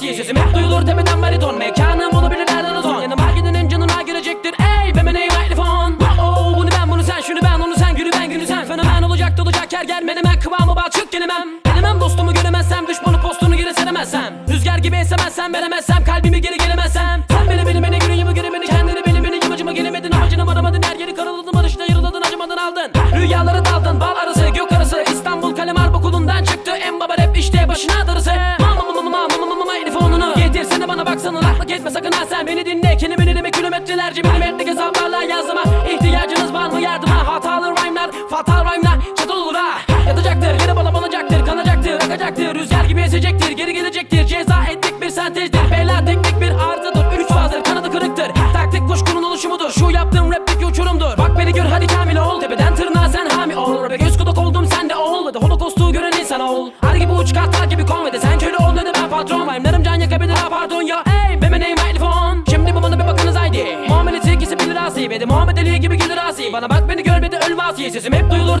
vasiye Sesim hep duyulur tepeden bariton. Mekanım olabilir nereden ton Yanıma gidenin canına girecektir. Ey be name mikrofon Oh bunu ben bunu sen şunu ben onu sen günü ben günü sen. Fenomen olacak dolacak yer gel menemen kıvamı balçık gelemem. Gelemem dostumu göremezsem düşmanı postunu geri seremezsem. Rüzgar gibi esemezsem veremezsem kalbimi geri gelemezsem. Sen beni beni beni geri beni kendini beni beni yamacıma gelemedin. Amacına varamadın her yeri karaladın barışta yarıladın acımadan aldın. Rüyalara daldın bal arası gök arası. İstanbul kalem harp okulundan çıktı. En baba rap işte başına darısı laklık etme sakın ha sen beni dinle. Dinleme kilometrelerce milimetrik hesaplarla yazdıma İhtiyacınız var mı? Yardıma hatalı rhyme'lar fatal rhyme'lar çatal olur ha. Yatacaktır yere balabanacaktır kanacaktır akacaktır. Rüzgar gibi esecektir geri gelecektir. Ceza ettik bir sentezdir. Beyler teknik bir arızadır Üç fazdır kanadı kırıktır. Taktik kuşkunun oluşumudur. Şu yaptığım rapteki uçurumdur. Bak beni gör hadi kamil ol. Tepeden tırnağa sen hami ol. Ve göz kulak oldum sen de ol. Hadi holokostu gören insan ol. Ar gibi uç kartal gibi konvede Sen köle ol. Dedi ben patron Rhyme'larım asi Ve Muhammed Ali gibi gelir asi Bana bak beni görmedi öl vasiye Sesim hep duyulur